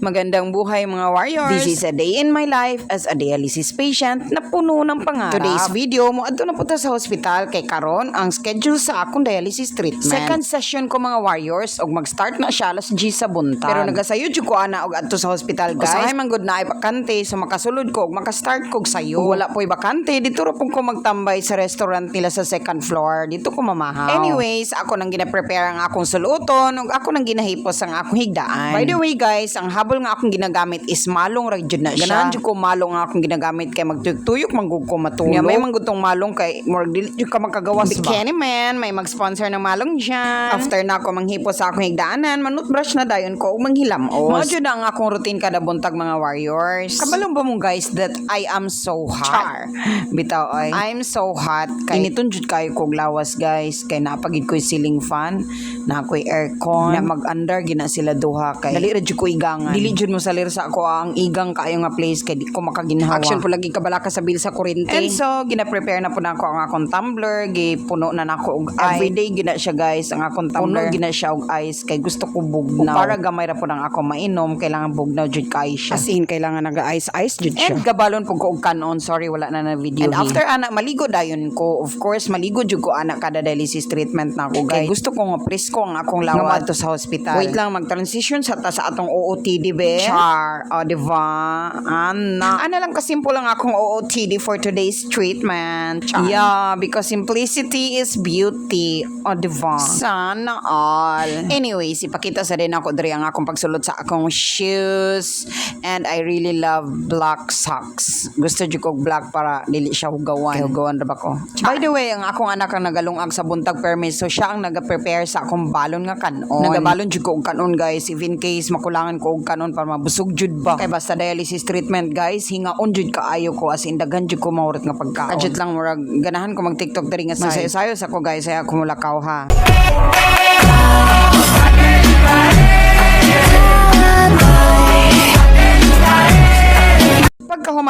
Magandang buhay mga warriors. This is a day in my life as a dialysis patient na puno ng pangarap. Today's video mo adto na punta sa hospital kay karon ang schedule sa akong dialysis treatment. Second session ko mga warriors og mag-start na siya alas G sa buntag. Pero nagasayod jud ko ana og adto sa hospital guys. Usahay man gud na ay bakante so makasulod ko og makastart kog sayo. Kung wala po'y bakante dito ra pong ko magtambay sa restaurant nila sa second floor. Dito ko mamahaw. Anyways, ako nang gina-prepare ang akong suluton ug ako nang ginahipos ang akong higdaan. By the way guys, ang habol nga akong ginagamit is malong ra jud na siya. Ganahan jud ko malong nga akong ginagamit kay magtuyok manggug ko matulog. Nya may manggutong malong kay murag dili jud ka makagawas ba. Bikini man, may mag-sponsor ng malong diyan. After na ako manghipos sa akong higdaanan, manutbrush na dayon ko ug manghilamos. Mao jud ang akong routine kada buntag mga warriors. Kabalong ba mo guys that I am so hot? Char. Bitaw ay. I'm so hot kay initon jud kayo kog lawas guys kay napagid ko ceiling fan, na ako'y aircon, na mag-under gina sila duha kay dali ra jud ko igangan. Dili jud mo salir sa ako ang igang kaayo nga place kay di ko makaginhawa. Action po lagi kabalaka sa bil sa kuryente. And so gina-prepare na po na ako ang akong tumbler, gipuno na nako og ice. Everyday gina siya guys ang akong tumbler. Puno gina siya og ice kay gusto ko bugnaw. Para gamay ra po nang ako mainom, kailangan bugnaw jud kay siya. As in kailangan naga-ice ice jud siya. And gabalon po ko og kanon, sorry wala na na video. And after ana maligo dayon ko, of course maligo jud ko ana kada dialysis treatment na ako guys. Kay gusto ko nga presko ang akong lawas to sa hospital. Wait lang mag-transition sa ta sa atong OOTD be. Char, o diba? Ana. Ana lang kasimple lang akong OOTD for today's treatment. Char. Yeah, because simplicity is beauty. O diba? Sana all. Anyways, ipakita sa din ako diri ang akong pagsulot sa akong shoes. And I really love black socks. Gusto jud ko black para dili siya hugawan. Kay hugawan ra ba ko? By the way, ang akong anak ang nagalungag sa buntag permis. So siya ang naga-prepare sa akong balon nga kanon. Nagabalon jud ko og kanon guys. In case makulangan ko og kanon para mabusog jud ba. Kay basta dialysis treatment guys, hingaon jud kaayo ko as in daghan jud ko mahurot nga pagkaon. Kadjut lang murag ganahan ko mag TikTok diri nga side. Sayo sa ko guys, ay ako mulakaw ha.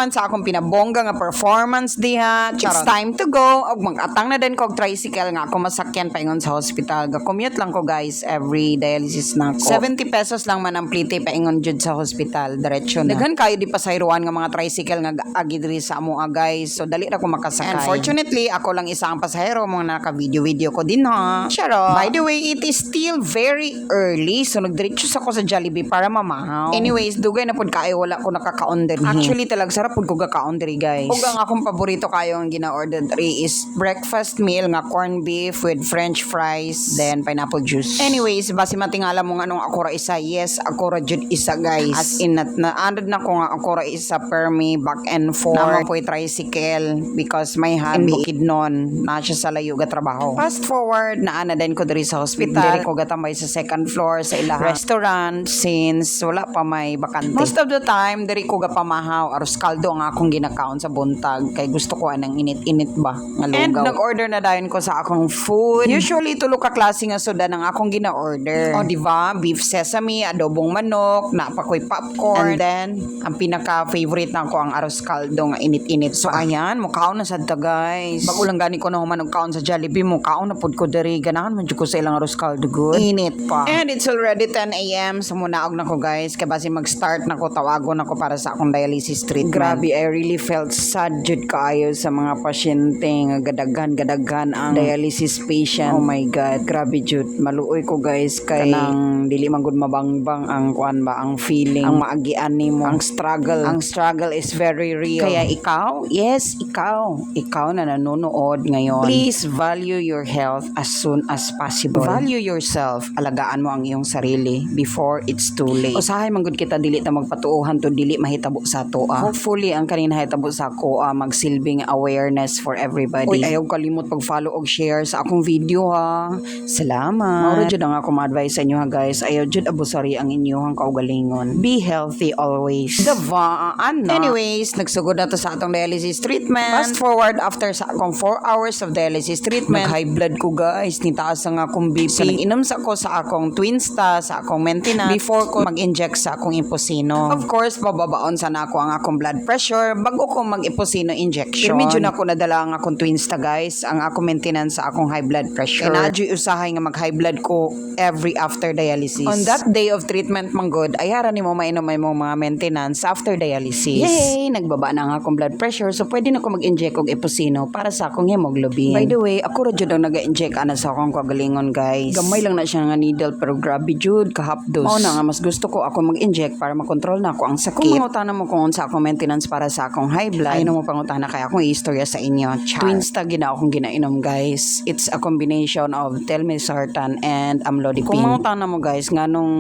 Pagkahuman sa akong pinabongga nga performance diha, it's time to go. Og mag-atang na din ko og tricycle nga ako masakyan paingon sa hospital. Ga-commute lang ko guys every dialysis na ko. 70 pesos lang man ang plite paingon jud sa hospital. Diretso na. Daghan kayo di pasayruan nga mga tricycle nga agi diri sa amo ah, guys. So dali ra ko makasakay. Unfortunately, ako lang isa ang pasahero mo naka-video-video ko din ha. Charo. By the way, it is still very early. So nagdiretso sa ko sa Jollibee para mamahaw. Anyways, dugay na pud kayo wala ko nakakaon din. Actually, talaga sarap pud ko gakaon diri guys. Ug ang akong paborito kayo ang gina-order diri is breakfast meal nga corned beef with french fries then pineapple juice. Anyways, basi matingala mo nga anong ako ra isa. Yes, ako ra jud isa guys. As in na, na andad na ko nga ako ra isa per me back and forth. Naman po'y tricycle because may hubby bukid nun na siya sa layo ga trabaho. Fast forward na ana din ko diri sa hospital. Diri ko gatambay sa second floor sa ilang restaurant since wala pa may bakante. Most of the time diri ko gapamahaw aros kaldo ang akong ginakaon sa buntag kay gusto ko anang init-init ba nga lugaw. And nag-order na dayon ko sa akong food. Usually tulo ka klase nga soda nang akong gina-order. O di ba? Beef sesame, adobong manok, napakoy popcorn. And then ang pinaka favorite na ko ang aros kaldo nga init-init. So ayan, mukaon na sad ta guys. Bago lang gani ko na human kaon sa Jollibee, mukaon na pud ko diri ganahan man ko sa ilang aros kaldo good. Init pa. And it's already 10 a.m. So munaog na ko guys kay basi mag-start na ko tawagon ako para sa akong dialysis treatment. Grabe, I really felt sad jud kaayo sa mga pasyente nga gadaghan gadaghan ang dialysis patient. Oh my god, grabe jud. Maluoy ko guys kay kanang dili man gud mabangbang ang kuan ba ang feeling, ang maagian nimo, ang struggle. Ang struggle is very real. Kaya ikaw, yes, ikaw, ikaw na nanonood ngayon. Please value your health as soon as possible. Value yourself. Alagaan mo ang iyong sarili before it's too late. Usahay man gud kita dili ta magpatuohan to dili mahitabo sa toa. Hopefully ang kanin hitabo sa ako ah, magsilbing awareness for everybody. Uy, ayaw kalimot pag-follow og share sa akong video ha. Salamat. Mauro jud ang ako ma-advise sa inyo ha guys. Ayaw jud abusari ang inyong kaugalingon. Be healthy always. Diba? Ano? Anyways, nagsugod na to sa atong dialysis treatment. Fast forward after sa akong 4 hours of dialysis treatment. Nag-high blood ko guys. Nitaas ang akong BP. So, nag-inom sa ko sa akong Twinsta, sa akong maintenance before ko mag-inject sa akong imposino. Of course, bababaon sana ako ang akong blood blood pressure bago ko mag-iposino injection. Pero medyo na ako nadala ang akong twins ta guys, ang ako maintenance sa akong high blood pressure. Kaya nadyo usahay nga mag-high blood ko every after dialysis. On that day of treatment man good, ayara ni mo mainom may mo mga maintenance after dialysis. Yay! Nagbaba na ang akong blood pressure so pwede na ko mag-inject og iposino para sa akong hemoglobin. By the way, ako ra jud ang nag-inject ana sa akong kagalingon guys. Gamay lang na siya nga needle pero grabe jud ka half dose. Mao na nga mas gusto ko ako mag-inject para makontrol na ako ang sakit. Kung mangutana mo kung sa akong maintenance para sa akong high blood, ay mo pangutana kaya akong istorya sa inyo. Char. Twins ta gina akong ginainom guys. It's a combination of telmisartan and amlodipine. Kung mangutana mo guys nganong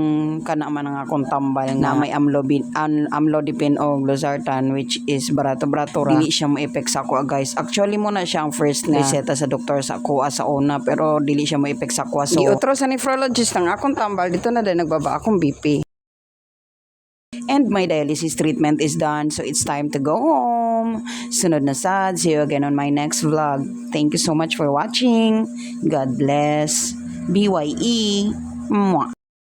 kana man ang akong tambal na may amlodipine, an, amlodipine o losartan which is barato-barato ra. Dili siya mo effect sa ako guys. Actually mo na siya ang first nga reseta sa doktor sa ako sa una pero dili siya mo effect sa ako. So, Giotro sa nephrologist ang akong tambal dito na din nagbaba akong BP. And my dialysis treatment is done, so it's time to go home. Sunod na sad. See you again on my next vlog. Thank you so much for watching. God bless. BYE. Mwah.